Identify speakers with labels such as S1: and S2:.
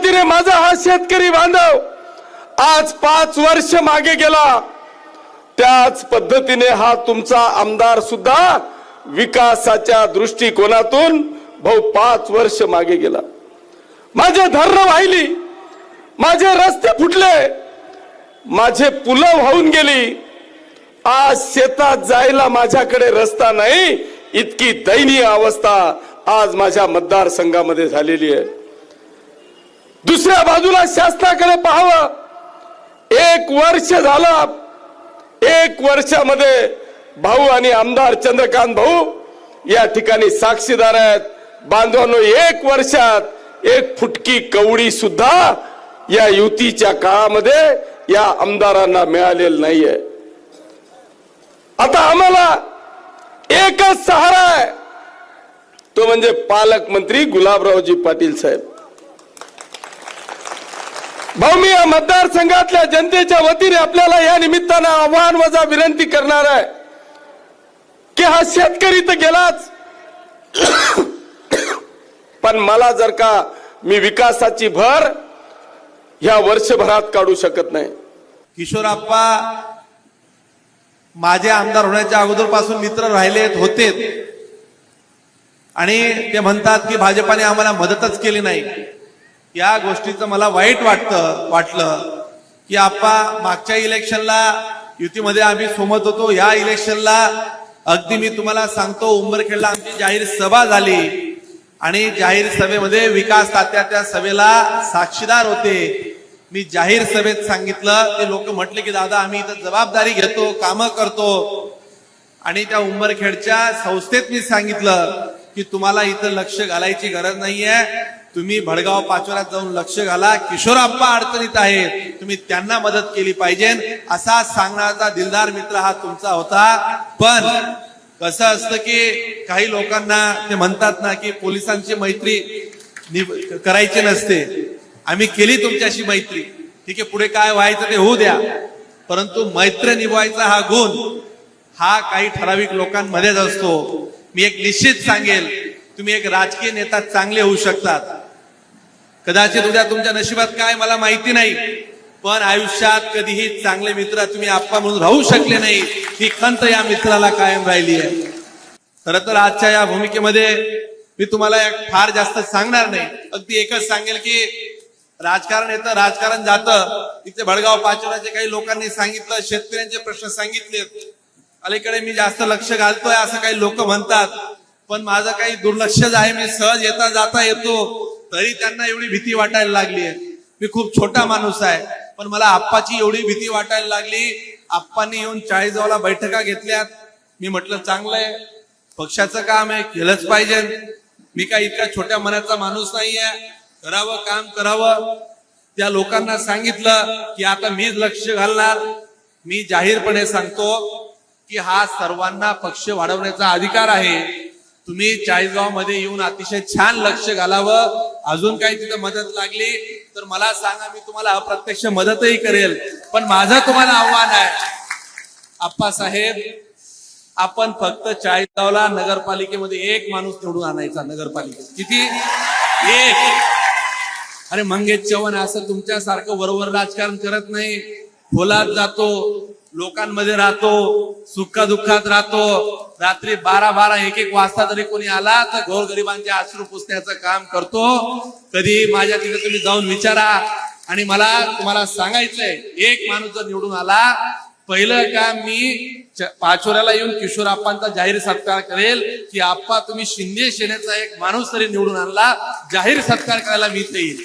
S1: पद्धतीने माझा हा शेतकरी बांधव आज पाच वर्ष मागे गेला. त्याच पद्धतीने हा तुमचा आमदार सुद्धा विकासाच्या दृष्टिकोनातून भाऊ पाच वर्ष मागे गेला. माझे धरणं वाहिली माझे रस्ते फुटले माझे पुलं वाहून गेली. आज शेतात जायला माझ्याकडे रस्ता नाही इतकी दयनीय अवस्था आज माझ्या मतदारसंघामध्ये झालेली आहे. दुसऱ्या बाजूला शासनाकडे पाहावं. एक वर्ष झालं. एक वर्षामध्ये भाऊ आणि आमदार चंद्रकांत भाऊ या ठिकाणी साक्षीदार आहेत. बांधवांनो एक वर्षात एक फुटकी कवडी सुद्धा या युतीच्या काळामध्ये या आमदारांना मिळालेलं नाहीये. आता आम्हाला एकच सहारा आहे. तो म्हणजे पालकमंत्री गुलाबरावजी पाटील साहेब. भाऊ मी या मतदारसंघातल्या जनतेच्या वतीने आपल्याला या निमित्तानं आव्हान वजा विनंती करणार आहे की हा शेतकरी तर गेलाच. पण मला जर का मी विकासाची भर ह्या वर्षभरात काढू शकत नाही.
S2: किशोरप्पा माझे आमदार होण्याच्या अगोदरपासून मित्र राहिलेत होते. आणि ते म्हणतात की भाजपाने आम्हाला मदतच केली नाही. या गोष्टीचं मला वाईट वाटतं वाटलं की आप्पा मागच्या इलेक्शनला युतीमध्ये आम्ही सोमत होतो. या इलेक्शनला अगदी मी तुम्हाला सांगतो उंबरखेडला आमची जाहीर सभा झाली. आणि जाहीर सभेमध्ये विकास तात्या त्या सभेला साक्षीदार होते. मी जाहीर सभेत सांगितलं ते लोक म्हटले की दादा आम्ही इथं जबाबदारी घेतो कामं करतो. आणि त्या उंबरखेडच्या संस्थेत मी सांगितलं की तुम्हाला इथं लक्ष घालायची गरज नाहीये. तुम्ही भडगाव पाचोऱ्यात जाऊन लक्ष घाला. किशोरप्पा अडचणीत आहेत. तुम्ही त्यांना मदत केली पाहिजे. असा सांगण्याचा दिलदार मित्र हा तुमचा होता. पण कसं असतं की काही लोकांना ते म्हणतात ना की पोलिसांची मैत्री निभ- करायची नसते. आम्ही केली तुमच्याशी मैत्री. ठीक आहे पुढे काय व्हायचं ते होऊ द्या. परंतु मैत्र निभवायचा हा गुण हा काही ठराविक लोकांमध्येच असतो. मी एक निश्चित सांगेल. तुम्ही एक राजकीय नेता चांगले होऊ शकतात. कदाचित उद्या तुमच्या नशिबात काय मला माहिती नाही पण आयुष्यात कधीही चांगले मित्र तुम्ही आप्पा म्हणून राहू शकले नाही. ही खंत या मित्राला कायम राहिली आहे. खर तर आजच्या या भूमिकेमध्ये मी तुम्हाला एक फार जास्त सांगणार नाही. अगदी एकच सांगेल की राजकारण येतं राजकारण जातं. इथे भडगाव पाचोऱ्याचे काही लोकांनी सांगितलं शेतकऱ्यांचे प्रश्न सांगितलेत. अलीकडे मी जास्त लक्ष घालतोय असं काही लोक म्हणतात. पण माझं काही दुर्लक्षच आहे मी सहज येता जाता येतो. तरी त्यांना एवढी भीती वाटायला लागली आहे. मी खूप छोटा माणूस आहे पण मला आप्पाची एवढी भीती वाटायला लागली. आप्पांनी येऊन चाळीसगावला बैठका घेतल्यात. मी म्हटलं चांगलं आहे. पक्षाचं काम आहे केलंच पाहिजे. मी काय इतका छोट्या मनाचा माणूस नाहीये. करावं काम करावं. त्या लोकांना सांगितलं की आता मीच लक्ष घालणार. मी जाहीरपणे सांगतो की हा सर्वांना पक्ष वाढवण्याचा अधिकार आहे. तुम्ही चाळीसगावमध्ये येऊन अतिशय छान लक्ष घालावं. अजून काही तिथं मदत लागली तर मला सांगा मी तुम्हाला अप्रत्यक्ष मदतही करेल पण माझं तुम्हाला आव्हान आहे. आप्पासाहेब आपण फक्त चाळीसगावला नगरपालिकेमध्ये एक माणूस निवडून आणायचा नगरपालिकेत. किती? एक. अरे मंगेश चव्हाण असं तुमच्यासारखं बरोबर राजकारण करत नाही. खोलात जातो लोकांमध्ये राहतो सुखा दुःखात राहतो. रात्री बारा बारा एक एक वाजता जरी कोणी आला तर गोरगरिबांचे अश्रू पुसण्याचं काम करतो. कधी माझ्या तिथे तुम्ही जाऊन विचारा. आणि मला तुम्हाला सांगायचंय एक माणूस जर निवडून आला पहिलं काम मी पाचोऱ्याला येऊन किशोर आप्पांचा जाहीर सत्कार करेल की आप्पा तुम्ही शिंदे सेनेचा एक माणूस तरी निवडून आणला जाहीर सत्कार करायला मी येईल